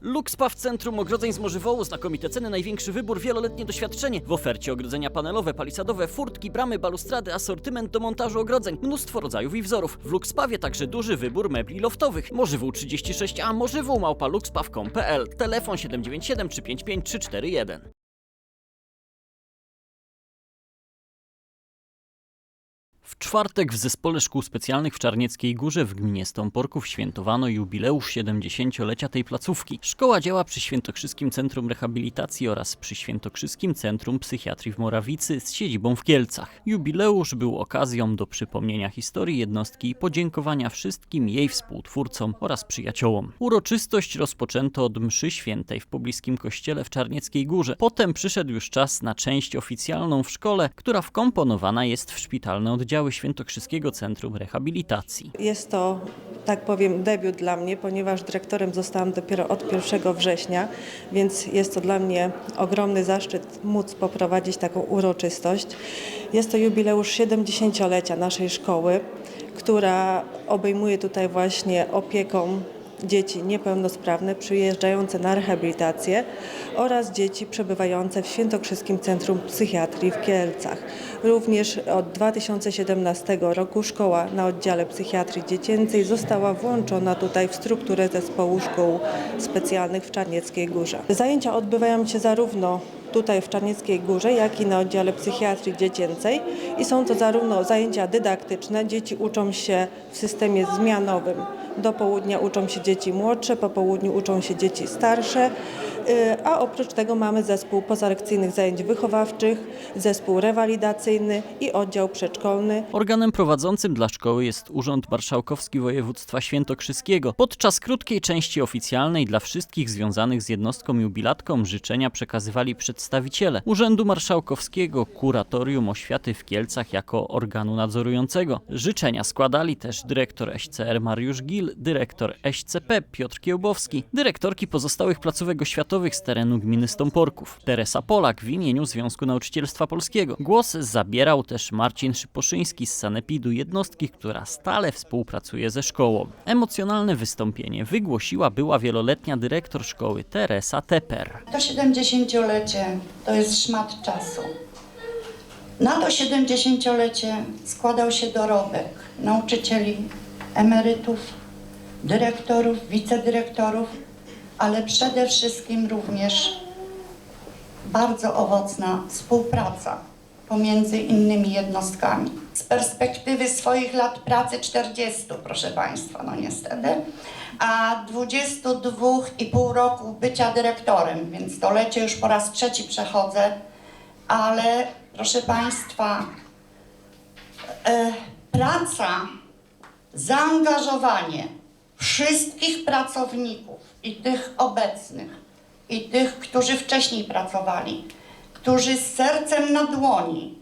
Luxpa w centrum ogrodzeń z Morzywołu, znakomite ceny, największy wybór, wieloletnie doświadczenie. W ofercie ogrodzenia panelowe, palisadowe, furtki, bramy, balustrady, asortyment do montażu ogrodzeń, mnóstwo rodzajów i wzorów. W Luxpawie także duży wybór mebli loftowych. Morzywół 36A, morzywół małpa luxpaw.com.pl, telefon 797 355 341. W czwartek w Zespole Szkół Specjalnych w Czarnieckiej Górze w gminie Stąporków świętowano jubileusz 70-lecia tej placówki. Szkoła działa przy Świętokrzyskim Centrum Rehabilitacji oraz przy Świętokrzyskim Centrum Psychiatrii w Morawicy z siedzibą w Kielcach. Jubileusz był okazją do przypomnienia historii jednostki i podziękowania wszystkim jej współtwórcom oraz przyjaciołom. Uroczystość rozpoczęto od mszy świętej w pobliskim kościele w Czarnieckiej Górze. Potem przyszedł już czas na część oficjalną w szkole, która wkomponowana jest w szpitalne oddziały Świętokrzyskiego Centrum Rehabilitacji. Jest to, tak powiem, debiut dla mnie, ponieważ dyrektorem zostałam dopiero od 1 września, więc jest to dla mnie ogromny zaszczyt móc poprowadzić taką uroczystość. Jest to jubileusz 70-lecia naszej szkoły, która obejmuje tutaj właśnie opieką dzieci niepełnosprawne przyjeżdżające na rehabilitację oraz dzieci przebywające w Świętokrzyskim Centrum Psychiatrii w Kielcach. Również od 2017 roku szkoła na oddziale psychiatrii dziecięcej została włączona tutaj w strukturę zespołu szkół specjalnych w Czarnieckiej Górze. Zajęcia odbywają się zarówno tutaj w Czarnieckiej Górze, jak i na oddziale psychiatrii dziecięcej i są to zarówno zajęcia dydaktyczne, dzieci uczą się w systemie zmianowym. Do południa uczą się dzieci młodsze, po południu uczą się dzieci starsze, a oprócz tego mamy zespół pozalekcyjnych zajęć wychowawczych, zespół rewalidacyjny i oddział przedszkolny. Organem prowadzącym dla szkoły jest Urząd Marszałkowski Województwa Świętokrzyskiego. Podczas krótkiej części oficjalnej dla wszystkich związanych z jednostką jubilatką życzenia przekazywali przedstawiciele Urzędu Marszałkowskiego, Kuratorium Oświaty w Kielcach jako organu nadzorującego. Życzenia składali też dyrektor SCR Mariusz Gil, dyrektor SCP Piotr Kiełbowski, dyrektorki pozostałych placówek oświatowych z terenu gminy Stąporków. Teresa Polak w imieniu Związku Nauczycielstwa Polskiego. Głos zabierał też Marcin Szyposzyński z Sanepidu, jednostki, która stale współpracuje ze szkołą. Emocjonalne wystąpienie wygłosiła była wieloletnia dyrektor szkoły Teresa Teper. To 70-lecie to jest szmat czasu. Na to 70-lecie składał się dorobek nauczycieli, emerytów, dyrektorów, wicedyrektorów, ale przede wszystkim również bardzo owocna współpraca pomiędzy innymi jednostkami. Z perspektywy swoich lat pracy 40, proszę Państwa, no niestety, a 22,5 roku bycia dyrektorem, więc to lecie już po raz trzeci przechodzę, ale proszę Państwa, e, praca, zaangażowanie wszystkich pracowników i tych obecnych, i tych, którzy wcześniej pracowali, którzy z sercem na dłoni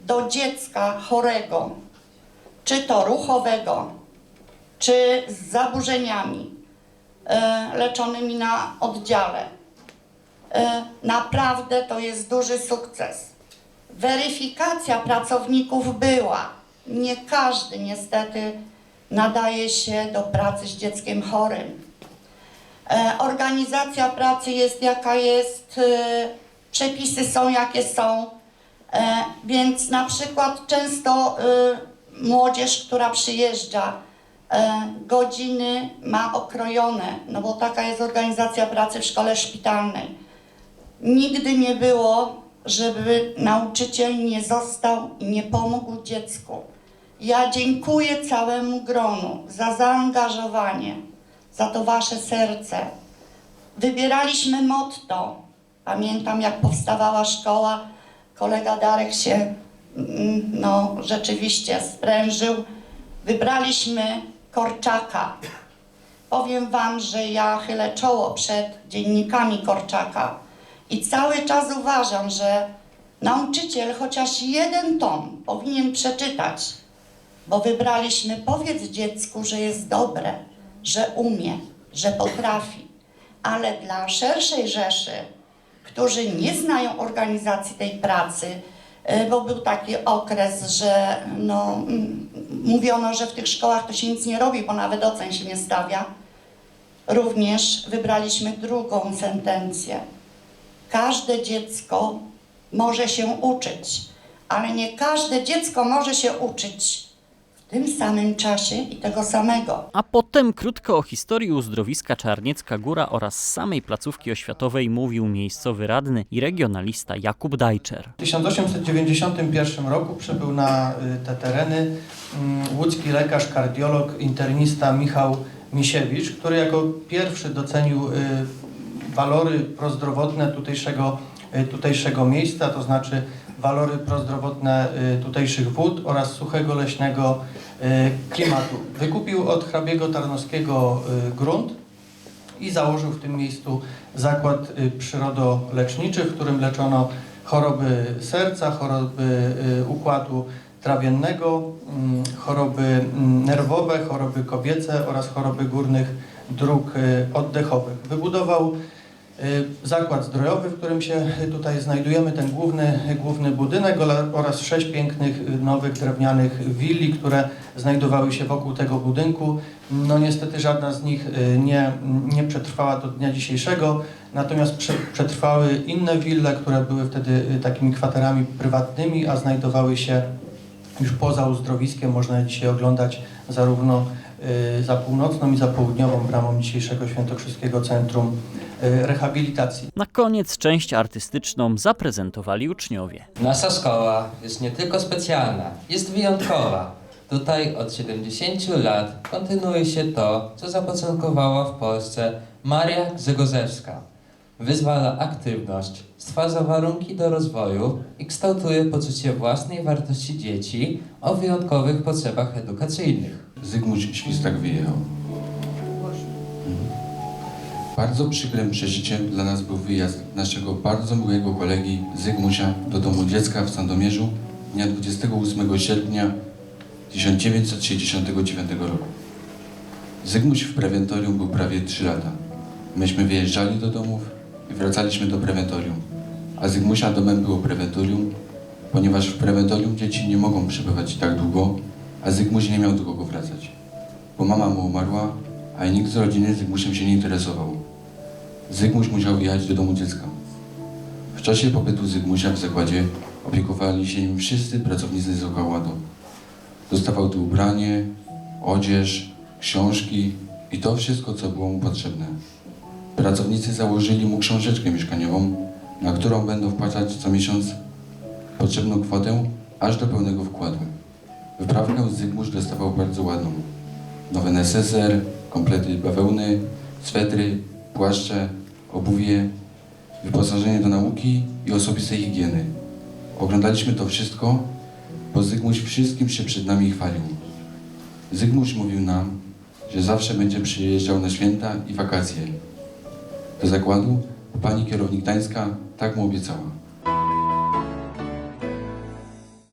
do dziecka chorego, czy to ruchowego, czy z zaburzeniami e, leczonymi na oddziale. E, naprawdę to jest duży sukces. Weryfikacja pracowników była. Nie każdy niestety nadaje się do pracy z dzieckiem chorym. E, Organizacja pracy jest jaka jest, e, przepisy są jakie są, e, więc na przykład często młodzież, która przyjeżdża, godziny ma okrojone, no bo taka jest organizacja pracy w szkole szpitalnej. Nigdy nie było, żeby nauczyciel nie został i nie pomógł dziecku. Ja dziękuję całemu gronu za zaangażowanie, za to wasze serce. Wybieraliśmy motto. Pamiętam, jak powstawała szkoła, kolega Darek się mm, no, rzeczywiście sprężył. Wybraliśmy Korczaka. Powiem Wam, że ja chylę czoło przed dziennikami Korczaka i cały czas uważam, że nauczyciel chociaż jeden tom powinien przeczytać, bo wybraliśmy powiedz dziecku, że jest dobre, że umie, że potrafi, ale dla szerszej rzeszy, którzy nie znają organizacji tej pracy, y, bo był taki okres, że no, mówiono, że w tych szkołach to się nic nie robi, bo nawet ocen się nie stawia. również wybraliśmy drugą sentencję. Każde dziecko może się uczyć, ale nie każde dziecko może się uczyć tym samym czasie i tego samego. A potem krótko o historii uzdrowiska Czarniecka Góra oraz samej placówki oświatowej mówił miejscowy radny i regionalista Jakub Dajczer. W 1891 roku przybył na y, te tereny mm, łódzki lekarz, kardiolog, internista Michał Misiewicz, który jako pierwszy docenił y, walory prozdrowotne tutejszego, y, tutejszego miejsca, to znaczy walory prozdrowotne y, tutejszych wód oraz suchego leśnego y, klimatu. Wykupił od hrabiego Tarnowskiego y, grunt i założył w tym miejscu zakład przyrodoleczniczy, w którym leczono choroby serca, choroby układu trawiennego, mm, choroby mm, nerwowe, choroby kobiece oraz choroby górnych dróg oddechowych. Wybudował zakład zdrojowy, w którym się tutaj znajdujemy, ten główny, główny budynek oraz sześć pięknych y, nowych drewnianych willi, które znajdowały się wokół tego budynku. No niestety żadna z nich y, nie, nie przetrwała do dnia dzisiejszego, natomiast prze, przetrwały inne wille, które były wtedy y, takimi kwaterami prywatnymi, a znajdowały się już poza uzdrowiskiem. Można je dzisiaj oglądać zarówno y, za północną i za południową bramą dzisiejszego Świętokrzyskiego Centrum y, Rehabilitacji. Na koniec część artystyczną zaprezentowali uczniowie. Nasza szkoła jest nie tylko specjalna, jest wyjątkowa. Tutaj od 70 lat kontynuuje się to, co zapoczątkowała w Polsce Maria Grzegorzewska. Wyzwala aktywność, stwarza warunki do rozwoju i kształtuje poczucie własnej wartości dzieci o wyjątkowych potrzebach edukacyjnych. Zygmunt Świstak wyjechał. Bardzo przykrym przeżyciem dla nas był wyjazd naszego bardzo miłego kolegi Zygmusia do domu dziecka w Sandomierzu dnia 28 sierpnia 1969 roku. Zygmuś w prewentorium był prawie 3 lata. Myśmy wyjeżdżali do domów i wracaliśmy do prewentorium, a Zygmusia domem było prewentorium, ponieważ w prewentorium dzieci nie mogą przebywać tak długo, a Zygmuś nie miał do kogo wracać, bo mama mu umarła, a nikt z rodziny Zygmusiem się nie interesował. Zygmuś musiał jechać do domu dziecka. W czasie pobytu Zygmusia w zakładzie opiekowali się nim wszyscy pracownicy z zakładu. Dostawał tu ubranie, odzież, książki i to wszystko, co było mu potrzebne. Pracownicy założyli mu książeczkę mieszkaniową, na którą będą wpłacać co miesiąc potrzebną kwotę aż do pełnego wkładu. Wyprawkę Zygmuś dostawał bardzo ładną. Nowe neseser, komplety bawełny, swetry, płaszcze, obuwie, wyposażenie do nauki i osobistej higieny. Oglądaliśmy to wszystko, bo Zygmuś wszystkim się przed nami chwalił. Zygmuś mówił nam, że zawsze będzie przyjeżdżał na święta i wakacje. Do zakładu pani kierownik Gdańska tak mu obiecała.